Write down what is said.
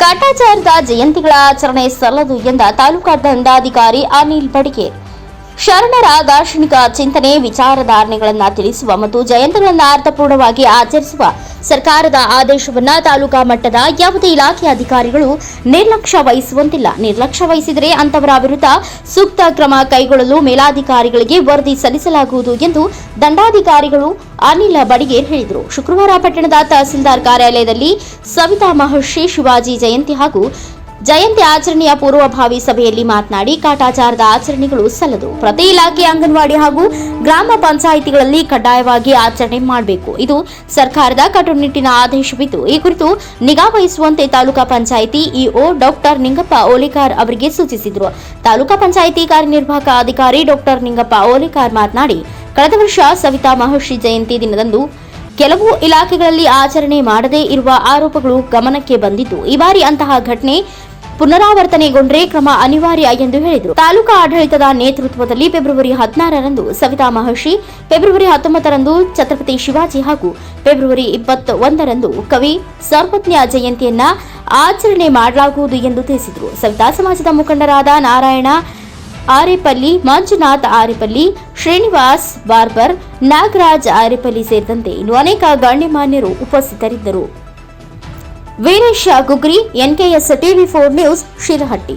ಕಾಟಾಚಾರದ ಜಯಂತಿಗಳ ಆಚರಣೆ ಸಲ್ಲದು ಎಂದ ತಾಲೂಕಾ ದಂಡಾಧಿಕಾರಿ ಅನಿಲ್ ಬಡಿಗೇರ್ ಶರಣರ ದಾರ್ಶನಿಕ ಚಿಂತನೆ ವಿಚಾರಧಾರಣೆಗಳನ್ನು ತಿಳಿಸುವ ಮತ್ತು ಜಯಂತಿಗಳನ್ನು ಅರ್ಥಪೂರ್ಣವಾಗಿ ಆಚರಿಸುವ ಸರ್ಕಾರದ ಆದೇಶವನ್ನ ತಾಲೂಕಾ ಮಟ್ಟದ ಯಾವುದೇ ಇಲಾಖೆ ಅಧಿಕಾರಿಗಳು ನಿರ್ಲಕ್ಷ್ಯ ವಹಿಸುವಂತಿಲ್ಲ. ನಿರ್ಲಕ್ಷ್ಯ ವಹಿಸಿದರೆ ಅಂತವರ ವಿರುದ್ಧ ಸೂಕ್ತ ಕ್ರಮ ಕೈಗೊಳ್ಳಲು ಮೇಲಾಧಿಕಾರಿಗಳಿಗೆ ವರದಿ ಸಲ್ಲಿಸಲಾಗುವುದು ಎಂದು ದಂಡಾಧಿಕಾರಿಗಳು ಅನಿಲ ಬಡಿಗೇರ್ ಹೇಳಿದರು. ಶುಕ್ರವಾರ ಪಟ್ಟಣದ ತಹಸೀಲ್ದಾರ್ ಕಾರ್ಯಾಲಯದಲ್ಲಿ ಸವಿತಾ ಮಹರ್ಷಿ, ಶಿವಾಜಿ ಜಯಂತಿ ಹಾಗೂ ಜಯಂತಿ ಆಚರಣೆಯ ಪೂರ್ವಭಾವಿ ಸಭೆಯಲ್ಲಿ ಮಾತನಾಡಿ ಕಾಟಾಚಾರದ ಆಚರಣೆಗಳು ಸಲ್ಲದು. ಪ್ರತಿ ಇಲಾಖೆ, ಅಂಗನವಾಡಿ ಹಾಗೂ ಗ್ರಾಮ ಪಂಚಾಯಿತಿಗಳಲ್ಲಿ ಕಡ್ಡಾಯವಾಗಿ ಆಚರಣೆ ಮಾಡಬೇಕು. ಇದು ಸರ್ಕಾರದ ಕಟ್ಟುನಿಟ್ಟಿನ ಆದೇಶವಿದ್ದು, ಈ ಕುರಿತು ನಿಗಾ ವಹಿಸುವಂತೆ ತಾಲೂಕಾ ಪಂಚಾಯಿತಿ ಇಒ ಡಾಕ್ಟರ್ ನಿಂಗಪ್ಪ ಓಲಿಕಾರ್ ಅವರಿಗೆ ಸೂಚಿಸಿದರು. ತಾಲೂಕಾ ಪಂಚಾಯಿತಿ ಕಾರ್ಯನಿರ್ವಾಹಕ ಅಧಿಕಾರಿ ಡಾಕ್ಟರ್ ನಿಂಗಪ್ಪ ಓಲಿಕಾರ್ ಮಾತನಾಡಿ, ಕಳೆದ ವರ್ಷ ಸವಿತಾ ಮಹರ್ಷಿ ಜಯಂತಿ ದಿನದಂದು ಕೆಲವು ಇಲಾಖೆಗಳಲ್ಲಿ ಆಚರಣೆ ಮಾಡದೇ ಇರುವ ಆರೋಪಗಳು ಗಮನಕ್ಕೆ ಬಂದಿದ್ದು, ಈ ಬಾರಿ ಅಂತಹ ಘಟನೆ ಪುನರಾವರ್ತನೆಗೊಂಡ್ರೆ ಕ್ರಮ ಅನಿವಾರ್ಯ ಎಂದು ಹೇಳಿದರು. ತಾಲೂಕಾ ಆಡಳಿತದ ನೇತೃತ್ವದಲ್ಲಿ ಫೆಬ್ರವರಿ ಹದಿನಾರರಂದು ಸವಿತಾ ಮಹರ್ಷಿ, ಫೆಬ್ರವರಿ ಹತ್ತೊಂಬತ್ತರಂದು ಛತ್ರಪತಿ ಶಿವಾಜಿ ಹಾಗೂ ಫೆಬ್ರವರಿ ಇಪ್ಪತ್ತ ಒಂದರಂದು ಕವಿ ಸರ್ವಜ್ಞ ಜಯಂತಿಯನ್ನ ಆಚರಣೆ ಮಾಡಲಾಗುವುದು ಎಂದು ತಿಳಿಸಿದರು. ಸವಿತಾ ಸಮಾಜದ ಮುಖಂಡರಾದ ನಾರಾಯಣ ಆರೇಪಲ್ಲಿ, ಮಂಜುನಾಥ್ ಆರೇಪಲ್ಲಿ, ಶ್ರೀನಿವಾಸ್ ಬಾರ್ಬರ್, ನಾಗರಾಜ್ ಆರೇಪಲ್ಲಿ ಸೇರಿದಂತೆ ಇನ್ನು ಅನೇಕ ಗಣ್ಯಮಾನ್ಯರು ಉಪಸ್ಥಿತರಿದ್ದರು. Veeresh Gugri NKS TV four news Shirahatti.